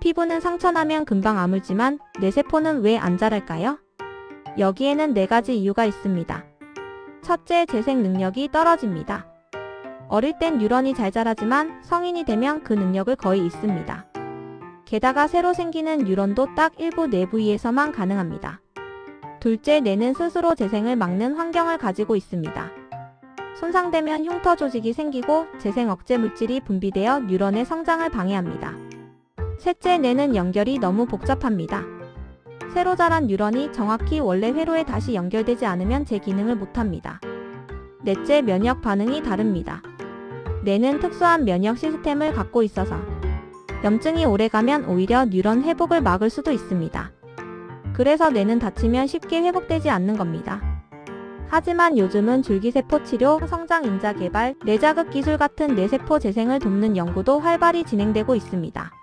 피부는 상처나면 금방 아물지만 뇌세포는 왜 안 자랄까요? 여기에는 네 가지 이유가 있습니다. 첫째, 재생 능력이 떨어집니다. 어릴 땐 뉴런이 잘 자라지만 성인이 되면 그 능력을 거의 잃습니다. 게다가 새로 생기는 뉴런도 딱 일부 뇌 부위에서만 가능합니다. 둘째, 뇌는 스스로 재생을 막는 환경을 가지고 있습니다. 손상되면 흉터 조직이 생기고 재생 억제 물질이 분비되어 뉴런의 성장을 방해합니다. 셋째, 뇌는 연결이 너무 복잡합니다. 새로 자란 뉴런이 정확히 원래 회로에 다시 연결되지 않으면 제 기능을 못합니다. 넷째, 면역 반응이 다릅니다. 뇌는 특수한 면역 시스템을 갖고 있어서 염증이 오래가면 오히려 뉴런 회복을 막을 수도 있습니다. 그래서 뇌는 다치면 쉽게 회복되지 않는 겁니다. 하지만 요즘은 줄기세포 치료, 성장 인자 개발, 뇌자극 기술 같은 뇌세포 재생을 돕는 연구도 활발히 진행되고 있습니다.